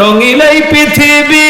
রঙিলেই পৃথিবী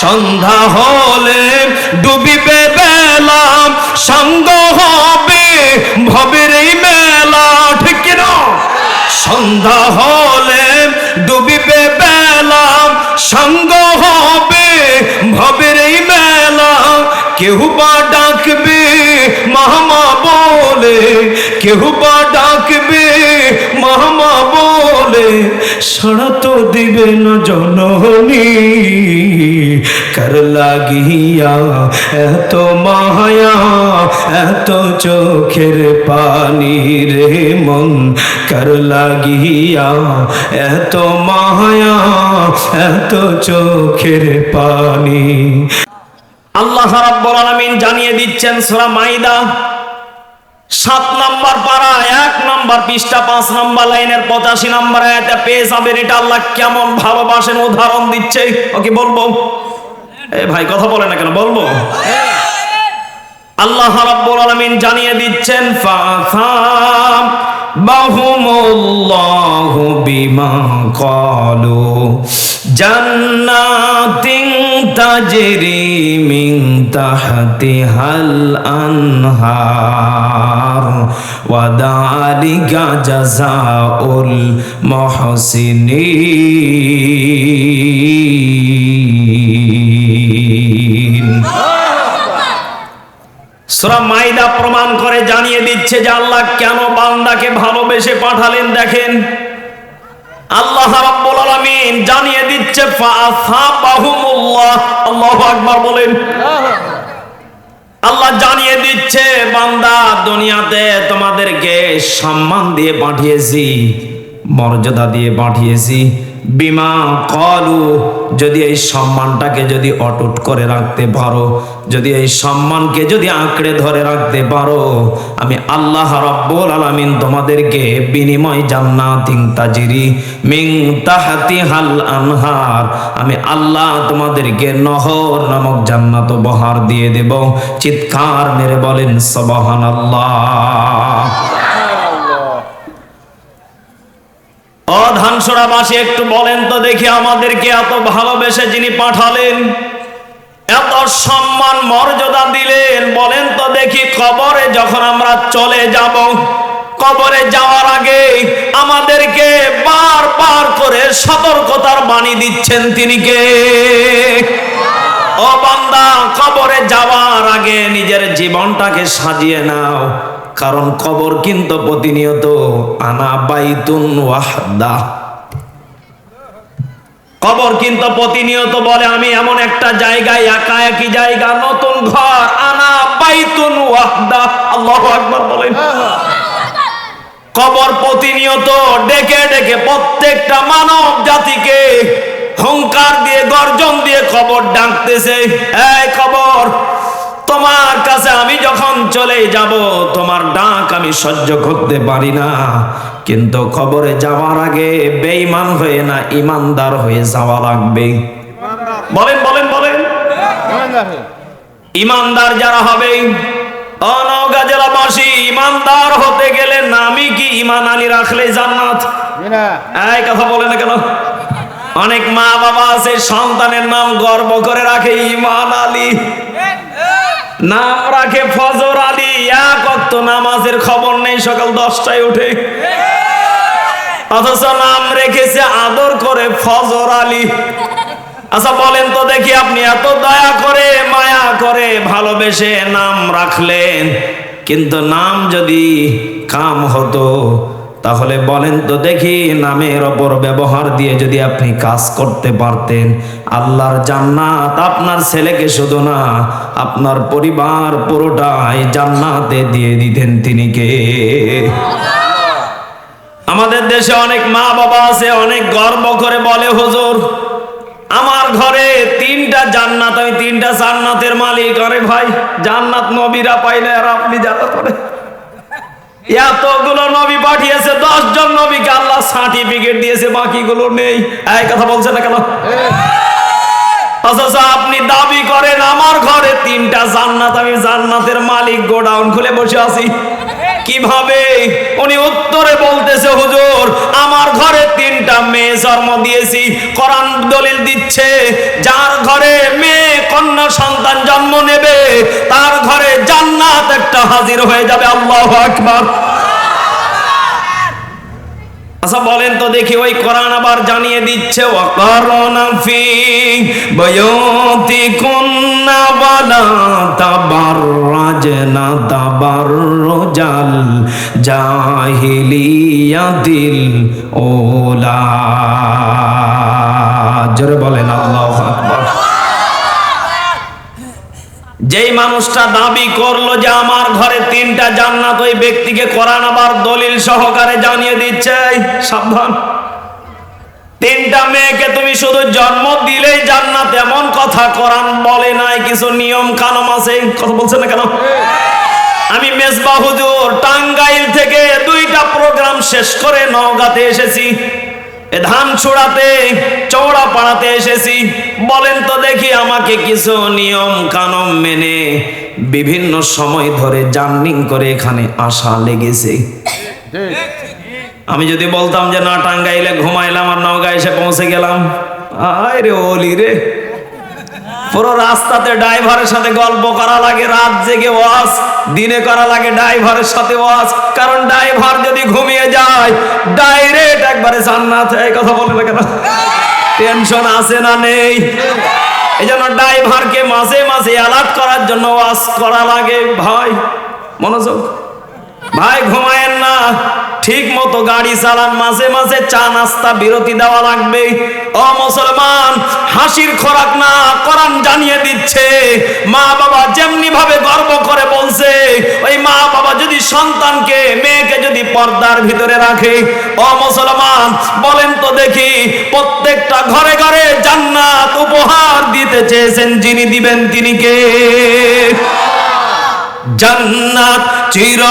সন্ধ্যা হলে ডুবিবে বেলা, সঙ্গ হবে ভবের মেলা, ঠিক কিনা সন্ধ্যা হলে ডুবিবে বেলা, সঙ্গ হবে ভবের মেলা। কেউ বা ডাকবে মামা বলে, কেউ বা ডাকবে মামা বলে। সাড়া তো দিবে না জননী। কার লাগিয়া এত মায়া, এত চোখের পানি রে মন। কার লাগিয়া এত মায়া, এত চোখের পানি। আল্লাহ রাব্বুল আলামিন জানিয়ে দিচ্ছেন সূরা মাইদা। সাত নাম্বার পারা এক নাম্বার পৃষ্ঠা, পাঁচ নাম্বার লাইনের পঁচাশি নাম্বার আয়াতে পেয়ে যাবেন। এটা আল্লাহ কেমন ভালোবাসেন, উদাহরণ দিচ্ছে। ওকে, বলব? এ ভাই, কথা বলে না কেন? বলব? আল্লাহ রাব্বুল আলামিন জানিয়ে দিচ্ছেন ফাসাম বাহুমুল্লাহু বিমা ক্বালু জান্নাতিন তাজরি মিন তাহতিহাল আনহার। ওয়া দালিকা জাযাউল মুহসিনিন। সূরা মাইদা প্রমাণ করে জানিয়ে দিচ্ছে যে আল্লাহ কেন বান্দাকে ভালোবেসে পাঠালেন দেখেন। আল্লাহ রাব্বুল আলামিন জানিয়ে দিচ্ছে ফাআসাবাহুমুল্লাহ আল্লাহু আকবার বলেন। আল্লাহ জানিয়ে দিচ্ছে, বান্দা, দুনিয়াতে তোমাদেরকে সম্মান দিয়ে পাঠিয়েছি, মর্যাদা দিয়ে পাঠিয়েছি। বিমা কলু, যদি এই সম্মানটাকে যদি অটুট করে রাখতে পারো, যদি এই সম্মানকে যদি আঁকড়ে ধরে রাখতে পারো, আমি আল্লাহ রব্বুল আলামিন তোমাদেরকে বিনিময় জান্নাতিন তাজিরি মিং তাহাতি হাল আনহার, আমি আল্লাহ তোমাদেরকে নহর নামক জান্নাত উপহার দিয়ে দেব। চিৎকার মেরে বলেন, সুবহানাল্লাহ। ও ধানসরাবাসী একটু বলেন তো দেখি আমাদেরকে এত ভালোবেসে যিনি পাঠালেন, এত সম্মান, মর্যাদা দিলেন, বলেন তো দেখি কবরে যখন আমরা চলে যাব, কবরে যাওয়ার আগে আমাদেরকে বারবার করে সতর্কতার বাণী দিচ্ছেন তিনি কে? ও বান্দা, কবরে যাওয়ার আগে নিজের জীবনটাকে সাজিয়ে নাও, কারণ কবর কিন্তু প্রতিনিয়ত আনা বাইতুন ওয়াহদা। কবর কিন্তু প্রতিনিয়ত বলে, আমি এমন একটা জায়গায় একা একই জায়গা, নতুন ঘর আনা বাইতুন ওয়াহদা। আল্লাহু আকবার বলেন। কবর প্রতিনিয়ত ডেকে ডেকে প্রত্যেকটা মানব জাতিকে হুঙ্কার দিয়ে, গর্জন দিয়ে খবর ডাকতেছে। এই কবর তোমার কাছে আমি যখন চলে যাব, তোমার ডাক আমি সহ্য করতে পারি না। কিন্তু খবরে যাওয়ার আগে বেঈমান হয়ে না ইমানদার হয়ে যাওয়া লাগবে। বলেন বলেন বলেন। ইমানদার যারা হবে অনগা জেলাবাসী ইমানদার হতে গেলে নামি কি ইমান আলী রাখলে জান্নাত? এই কথা বলে না কেন? অনেক মা বাবা আছে, সন্তানের নাম গর্ব করে রাখে ইমান আলী। নাম রাখে ফজর আলী এক অক্ত নামাজের খবর নেই, সকাল দশটায় উঠে। অথচ নাম রেখেছে আদর করে ফজর আলী। আচ্ছা বলেন তো দেখি আপনি এত দয়া করে, মায়া করে ভালোবেসে নাম রাখলেন। কিন্তু নাম যদি কাম হতো তাহলে বলেন তো দেখি নামের ওপর ব্যবহার দিয়ে যদি আপনি কাজ করতে পারতেন। আল্লাহর জান্নাত আপনার ছেলেকে শুধু না, আপনার পরিবার পুরোটাই জান্নাতে দিয়ে দিতেন তিনি কে? আমাদের দেশে অনেক মা বাবা আছে, অনেক গর্ব করে বলে, হুজুর, আমার ঘরে তিনটা জান্নাত, আমি তিনটা জান্নাতের মালিক। আরে ভাই, জান্নাত নবীরা পাইলে আর আপনি জান্নাত পারে এতগুলো নবী পাঠিয়েছে দশ জন নবীকে আল্লাহ সার্টিফিকেট দিয়েছে, বাকিগুলো নেই। এই কথা বলছে না কেন? আপনি দাবি করেন, আমার ঘরে তিনটা জান্নাত, আমি জান্নাতের মালিক গোডাউন খুলে বসে আছি। কীভাবে? উনি উত্তরে বলতেছে, হুজুর, আমার ঘরে তিনটা মেয়ে জন্ম দিয়েছি। কোরআন দলিল দিচ্ছে, যার ঘরে মেয়ে, কন্যা, সন্তান জন্ম নেবে, তার ঘরে জান্নাত একটা হাজির হয়ে যাবে, আল্লাহ আকবার। আচ্ছা বলেন তো দেখি, ওই কোরআন আবার জানিয়ে দিচ্ছে, ওয়াকারনা ফি বয়তি কুন্না ওয়ালা তাবাররাজনা তাবাররুজাল জাহিলিয়াতিল ওলা মানুষটা দাবি করল যে আমার ঘরে তিনটা জান্নাত ওই ব্যক্তিকে কোরআন আবার দলিল সহকারে জানিয়ে দিচ্ছে। সাবধান। তিনটা মেয়েকে তুমি শুধু জন্ম দিলেই জান্নাত, এমন কথা কোরআন বলে নাই, কিছু নিয়ম কানুন আছে? কথা বলছে না কেন? আমি মেজবা হুজুর, টাঙ্গাইল থেকে দুইটা প্রোগ্রাম শেষ করে নওগাঁতে এসেছি। ধান ছোড়াতে চৌড়া পাড়াতে এসেছি। বলেন তো দেখি আমাকে কিছু নিয়ম কানুন মেনে বিভিন্ন সময় ধরে জার্নিং করে এখানে আশা লেগেছে। আমি যদি বলতাম যে না টাঙ্গাইলে ঘুমাইলাম আর নওগাঁ এসে পৌঁছে গেলাম, আয় রে ওলি রে। পুরো রাস্তাতে ড্রাইভারের সাথে গল্প করা লাগে, রাত জেগে ওয়াজ, দিনে করা লাগে ড্রাইভারের সাথে ওয়াজ। কারণ ড্রাইভার যদি ঘুমিয়ে যায়, ডাইরেক্ট একবারে জান্নাত, এই কথা বলে না কেন? টেনশন আছে না নেই? এই জন্য ড্রাইভারকে মাঝে মাঝে অ্যালার্ট করার জন্য ওয়াজ করা লাগে। ভাই, মনোযোগ। ভাই, ঘুমায়েন না। ঠিক মতো গাড়ি চালান, মাঝে মাঝে চা নাস্তা বিরতি দেওয়া লাগবে। ও মুসলমান, হাসির খোরাক না, কোরআন জানিয়ে দিচ্ছে। মা বাবা যেমনি ভাবে গর্ব করে বলছে, ওই মা বাবা যদি সন্তানকে, মেয়েকে যদি পর্দার ভিতরে রাখে, ও মুসলমান, বলেন তো দেখি, প্রত্যেকটা ঘরে ঘরে জান্নাত উপহার দিতে চেয়েছেন, যিনি দিবেন তিনি কে? জান্নাত চির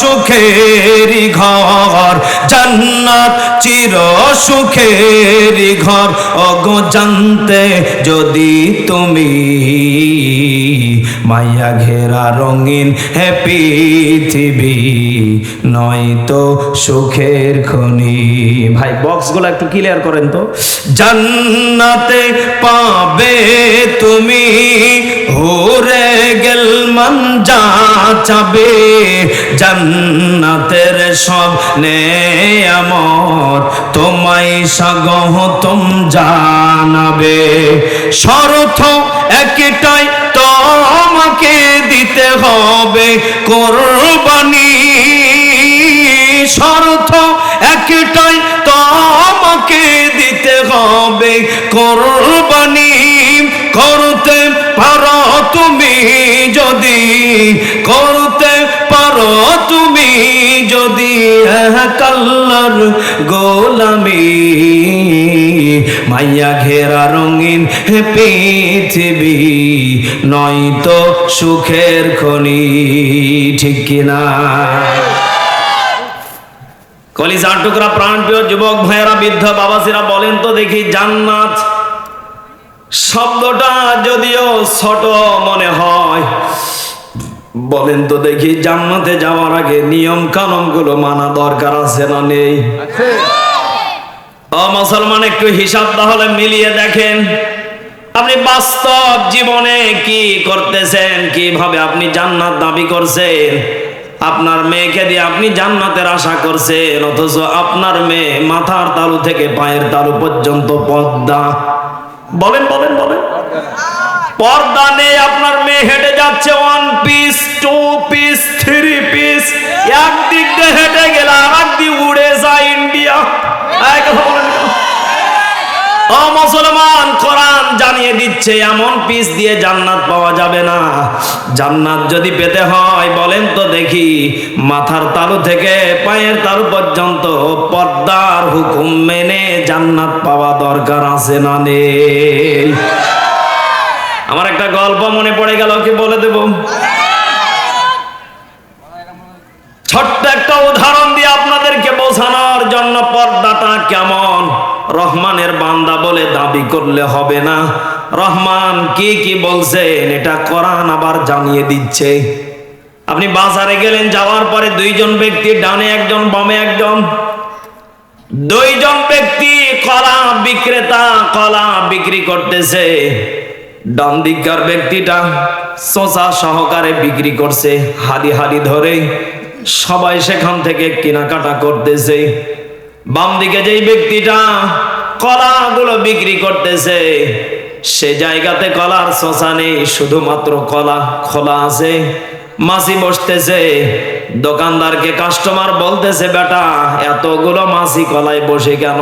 সুখের ঘর জান্নাত চির সুখের ঘর। অগো জানতে যদি তুমি মায়া ঘেরা রঙিন হে পৃথিবী নয়তো সুখের খনি। ভাই বক্সগুলো একটু ক্লিয়ার করেন তো। জান্নাতে পাবে তুমি, হোরে গেল মন যা চাবে। জান্নাতের সব নেয়ামত তোমায় সাগহ তুম জানাবে। শরথ একটাই তোমাকে দিতে হবে কোরবানি। শর্ত একটাই, তোমাকে দিতে হবে কোরবানি। করতে পারো তুমি যদি, করতে পারো তুমি যদি। কাল্লার গোলামি। মাইয়া ঘেরা রঙিন হে পৃথিবী, নয়তো সুখের খনি, ঠিক কিনা? কলিজার টুকরা প্রাণ প্রিয় যুবক ভাইয়েরা, বৃদ্ধ বাবাসিরা বলেন তো দেখি জান্নাত শব্দটা যদিও ছোট মনে হয়। বলেন তো দেখি জান্নাতে যাওয়ার আগে নিয়ম কানুনগুলো মানা দরকার আছে না নেই? মুসলমান, একটু হিসাব তাহলে মিলিয়ে দেখেন। আপনি বাস্তব জীবনে কি করতেছেন? কীভাবে আপনি জান্নাত দাবি করছেন? আপনার মেয়েকে দিয়ে আপনি জান্নাতের আশা করছেন? অথচ আপনার মেয়ে মাথার তালু থেকে পায়ের তালু পর্যন্ত পর্দা। বলেন বলেন বলেন। পর্দা নেই, আপনার মেয়ে হেঁটে যাচ্ছে। One piece two piece three piece একদিক দিয়ে হেঁটে গেলে আর একদিক উড়ে যায়। মুসলমান, কোরআন জানিয়ে দিচ্ছে, এমন পিস দিয়ে জান্নাত পাওয়া যাবে না। জান্নাত যদি পেতে হয়, বলেন তো দেখি, মাথার তালু থেকে পায়ের তালু পর্যন্ত পর্দার হুকুম মেনে জান্নাত পাওয়া দরকার আছে না নেই। আমার একটা গল্প মনে পড়ে গেল, কি বলে দেব? ছোট্ট একটা উদাহরণ জন্য পর্দাটা কেমন? রহমানের বান্দা বলে দাবি করলে হবে না। রহমান কি কি বলছেন? এটা কোরআন আবার জানিয়ে দিচ্ছে। আপনি বাজারে গেলেন, যাওয়ার পরে দুইজন ব্যক্তি ডানে একজন, বামে একজন। দুইজন ব্যক্তি কলা বিক্রেতা কলা বিক্রি করতেছে। ডান দিককার ব্যক্তিটা শশা সহকারে বিক্রি করছে হাদি হাদি ধরে। সবাই সেখান থেকে কেনাকাটা করতেছে। বাম দিকে যেই ব্যক্তিটা কলাগুলো বিক্রি করতেছে, সে জায়গাতে কলার শশা নেই, শুধুমাত্র কলা, খোলা আছে। মাসি বসতেছে, দোকানদারকে কাস্টমার বলতেছে, বেটা, এতগুলো মাসি কলায় বসে কেন?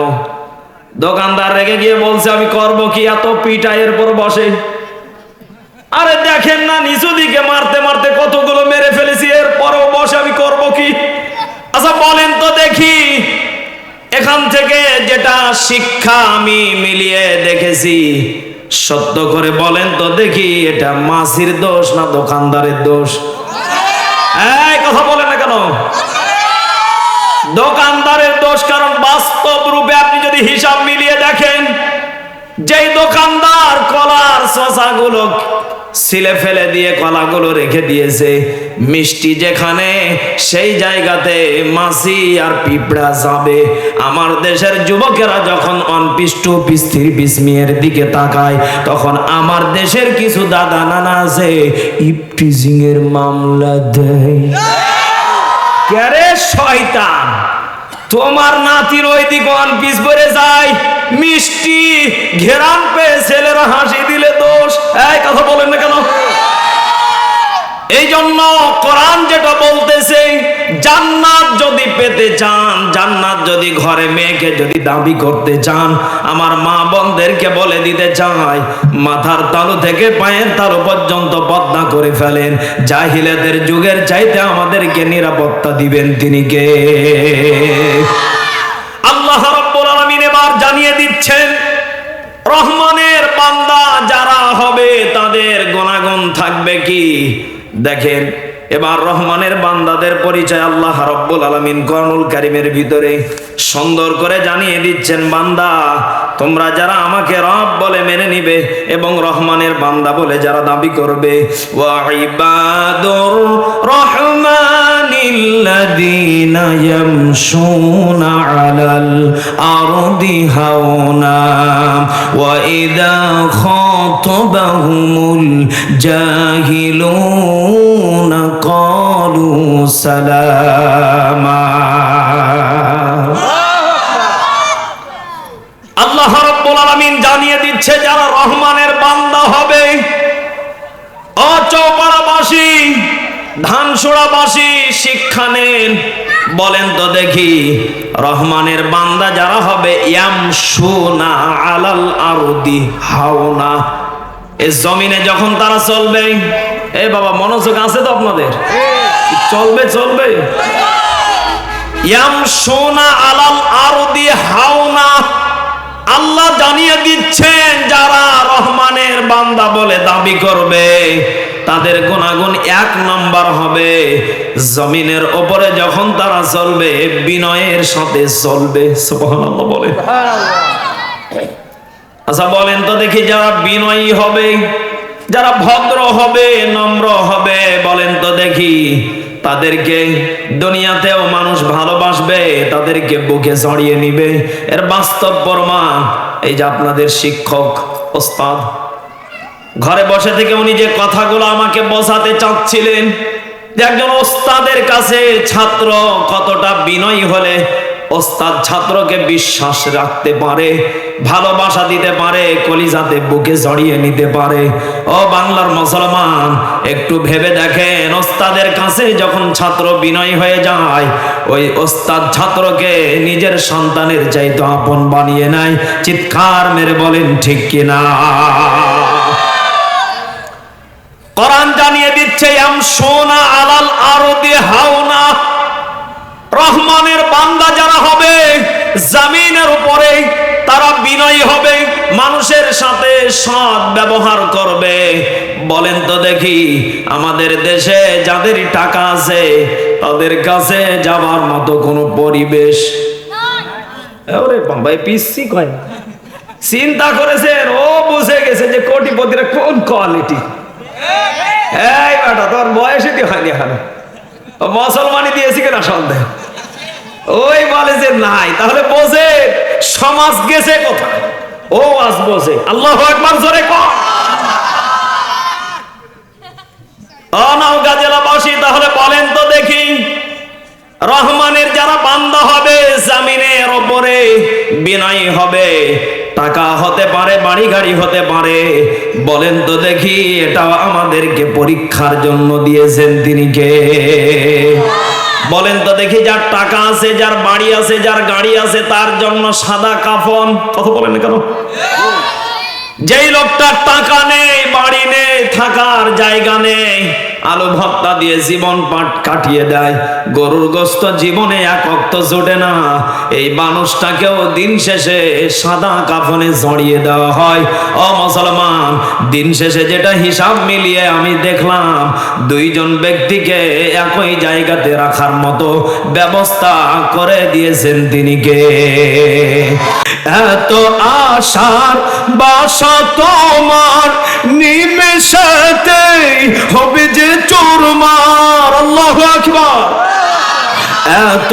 দোকানদার রেগে গিয়ে বলছে, আমি করব কি? এত পিটা এরপর বসে? আরে দেখেন না, নিচু দিকে মারতে মারতে কতগুলো মেরে ফেলেছি, এরপরও বসে আমি করব কি? আচ্ছা বলেন এখান থেকে যেটা শিক্ষা আমি মিলিয়ে দেখেছি, সত্য করে বলেন তো দেখি, এটা মাসির দোষ না দোকানদারের দোষ? এই কথা বলেন না কেন? দোকানদারের দোষ, কারণ বাস্তব রূপে আপনি যদি হিসাব মিলিয়ে দেখেন, যেই দোকানদার, কলার শশাগুলো সিলে ফেলে দিয়ে কলাগুলো রেখে দিয়েছে। মিষ্টি যেখানে সেই জায়গাতে মাসি আর পিঁপড়া যাবে। আমার দেশের যুবকেরা যখন one piece two piece three piece মেয়ের দিকে তাকায় তখন আমার দেশের কিছু দাদা নানা আছে ইপটিজিং এর মামলা দেয়। ক্যারে শয়তান? তোমার নাতির ওই ওয়ান পিস পরে যায়। মিষ্টি ঘেরান পেয়ে ছেলেরা হাসি দিলে দোষ। এই কথা বলেন না কেন? এই জন্য কোরআন যেটা বলতেছে, জান্নাত যদি পেতে চান, জান্নাত যদি ঘরে মেয়েকে যদি দাবি করতে চান, আমার মা বোনদেরকে বলে দিতে চাই, মাথার তালু থেকে পায়ের তালু পর্যন্ত পদ্মা করে ফেলেন। জাহিলেদের যুগের চাইতে আমাদেরকে নিরাপত্তা দিবেন তিনি কে? আল্লাহ রাব্বুল আলামিন এবার জানিয়ে দিচ্ছেন, রহমানের বান্দা যারা হবে, তাদের গুণাগুণ থাকবে কি? দেখেন, এবার রহমানের বান্দাদের পরিচয় আল্লাহ রব্বুল আলমিন কর্নুল কারিমের ভিতরে সুন্দর করে জানিয়ে দিচ্ছেন, বান্দা, তোমরা যারা আমাকে রব বলে মেনে নিবে এবং রহমানের বান্দা বলে যারা দাবি করবে ওয়াইবাদুর ইয়ামশুনা আলাল আরদি হাওনা ওয়া ইযা খাতাবাহুমুল জাহিলুনা ক্বালু সালামা। আল্লাহ রাব্বুল আলামিন জানিয়ে দিচ্ছে, যারা রহমানের বান্দা হবে অচৌপাড়াবাসী ধানসোড়াবাসী শিক্ষা নেন। বলেন তো দেখি, রহমানের বান্দা যারা হবে আলাল আরদি হাওনা। জমিনে যখন তারা চলবে, এ বাবা, মনোযোগ আছে তো আপনাদের? চলবে চলবে। আলাল আরদি হাওনা। আল্লাহ জানিয়ে দিচ্ছেন, যারা রহমানের বান্দা বলে দাবি করবে তাদের গুণাগুণ এক নাম্বার হবে। জমিনের ওপরে যখন তারা চলবে বিনয়ের সাথে চলবে। সুবহানাল্লাহ বলে আচ্ছা বলেন তো দেখি যারা বিনয়ী হবে যারা ভদ্র হবে নম্র হবে বলেন তো দেখি তাদেরকে দুনিয়াতেও মানুষ ভালোবাসবে তাদেরকে বুকে জড়িয়ে নিবে। এর বাস্তব প্রমাণ এই যে আপনাদের শিক্ষক ওস্তাদ ঘরে বসে থেকে উনি যে কথাগুলো আমাকে বোঝাতে চাচ্ছিলেন যে একজন ওস্তাদের কাছে ছাত্র কতটা বিনয়ী হলে ওস্তাদ ছাত্রকে বিশ্বাস রাখতে পারে, ভালোবাসা দিতে পারে, কলিজাতে বুকে জড়িয়ে নিতে পারে। ও বাংলার মুসলমান, একটু ভেবে দেখেন, ওস্তাদের কাছে যখন ছাত্র বিনয় হয়ে যায়, ওই ওস্তাদ ছাত্রকে নিজের সন্তানের চাইতে আপন বানিয়ে নেয়। চিৎকার মেরে বলেন, ঠিক কিনা কোরআন জানিয়ে রহমানের বান্দা যারা হবে, জামিনের উপরে তারা বিনয়ী হবে, মানুষের সাথে সৎ ব্যবহার করবে। বলেন তো দেখি, আমাদের দেশে যাদের টাকা আছে, তাদের কাছে যাবার মতো কোনো পরিবেশ? পিসি কয়। চিন্তা করেছেন, ও বুঝে গেছে যে কোটিপতিরা কোন কোয়ালিটি। এই বেটা, তোর বয়সে দিয়ে হয়নি এখানে। মুসলমানি দিয়েছি কিনা সন্দেহ? ওই বলে যে নাই, তাহলে বোঝে সমাজ গেছে কোথায়? ও আজ বোঝে। আল্লাহ একবার জোরে কর অনৌকা জেলাবাসী, তাহলে বলেন তো দেখি, রহমানের যারা বান্দা হবে, জামিনের ওপরে বিনয়ী হবে। টাকা হতে পারে বাড়ি গাড়ি হতে পারে। বলেন তো দেখি, এটাও আমাদেরকে পরীক্ষার জন্য দিয়েছেন তিনি কে? বলেন তো দেখি, যার টাকা আছে, যার বাড়ি আছে, যার গাড়ি আছে, তার জন্য সাদা কাফন। কথা বলেন কেন? যেই লোকটার টাকা নেই, বাড়ি নেই, থাকার জায়গা নেই আলু ভত্তা দিয়ে জীবন পাট কাটিয়ে দেয়। গরুর গোস্ত জীবনে এক অক্ত জোটে না। এই মানুষটাকেও দিন শেষে সাদা কাফনে জড়িয়ে দেওয়া হয়। ও মুসলমান, দিন শেষে যেটা হিসাব মিলিয়ে আমি দেখলাম, দুইজন ব্যক্তিকে একই জায়গাতে রাখার মতো ব্যবস্থা করে দিয়েছেন তিনি কে? এত আশার বাসা তোমার নিমেষেতে হবে যে চোরমার আল্লাহ আকবার। এত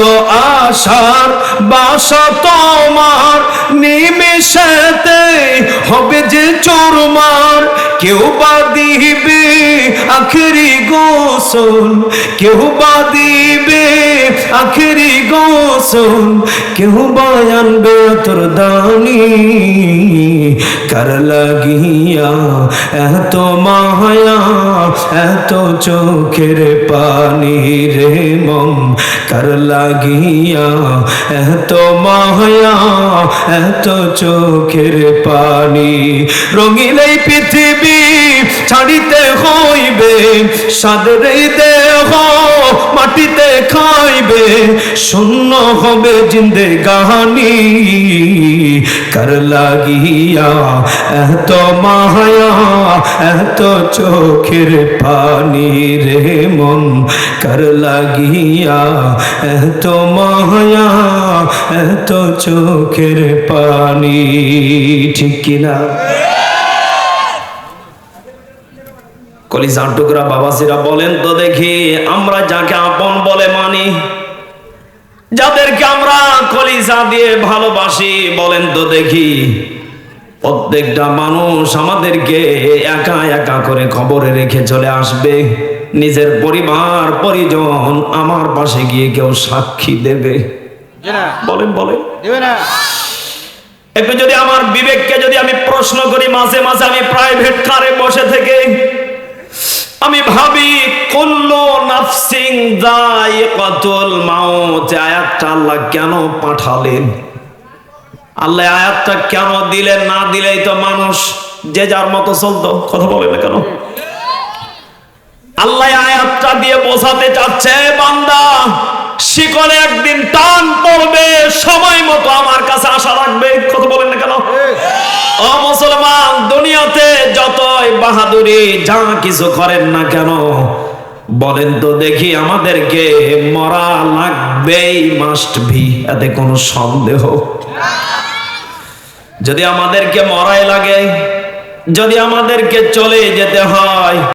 আশার বাসা তোমার নিমেষেতে হবে যে চোরমার, কেউ বা দিবে আখেরি গোসল, কেউ বা দিবে আখেরি গোসল, কেউ বা আনবে তোর দানি, কার লাগিয়া এত মায়া, এত চোখের পানি রে মন কার লাগিয়া এত মায়া এত চোখের পানি রঙিন এই পৃথিবী ছাড়িতে হইবে সাদরে দেহ মাটিতে খাইবে, শূন্য হবে জিন্দে গাহানি। কার লাগিয়া এত মায়া, এত চোখের পানি রে মন। কার লাগিয়া এত মায়া, এত চোখের পানি, ঠিক কিনা? কলিজার টুকরা বাবাসিরা বলেন তো দেখি আমরা যাকে আপন বলে মানি যাদেরকে আমরা কলিজা দিয়ে ভালোবাসি বলেন তো দেখি প্রত্যেকটা মানুষ আমাদেরকে একা একা করে খবরে রেখে চলে আসবে। নিজের পরিবার পরিজন আমার পাশে গিয়ে কেউ সাক্ষী দেবে। বলেন বলেন। একটু যদি আমার বিবেককে যদি আমি প্রশ্ন করি মাঝে মাঝে আমি প্রাইভেট কারে বসে থেকে আমি ভাবি, কুল্লু নাফসিং যায়িকাতুল মাউত আয়াতটা আল্লাহ কেন পাঠালেন? আল্লাহ আয়াতটা কেন দিলেন, না দিলেই তো মানুষ যে যার মতো চলতো? কথা বলে না কেন? আল্লাহ আয়াতটা দিয়ে বোঝাতে চাচ্ছে, বান্দা শিকলে একদিন টান পড়বে সময় মতো আমার কাছে আশা রাখবে। কথা বলেন না কেন? ও মুসলমান দুনিয়াতে যতই বাহাদুরি যা কিছু করেন না কেন বলেন তো দেখি আমাদেরকে মরা লাগবেই মাস্ট ভি এতে কোনো সন্দেহ? যদি আমাদেরকে মরাই লাগে যদি আমাদেরকে চলে যেতে হয়